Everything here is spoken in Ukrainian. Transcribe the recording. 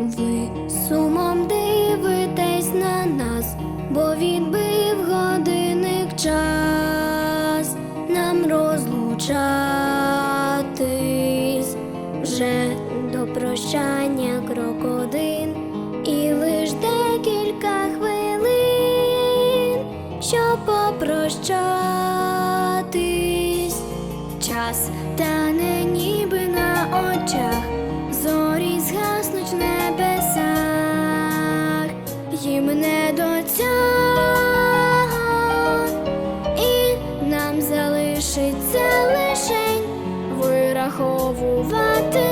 ви сумом дивитесь на нас, бо відбив годинник час. Нам розлучатись. Вже до прощання крок один. І лиш декілька хвилин, щоб попрощатись, час тане ніби на очах. мене до цього і нам залишиться лишень вираховувати.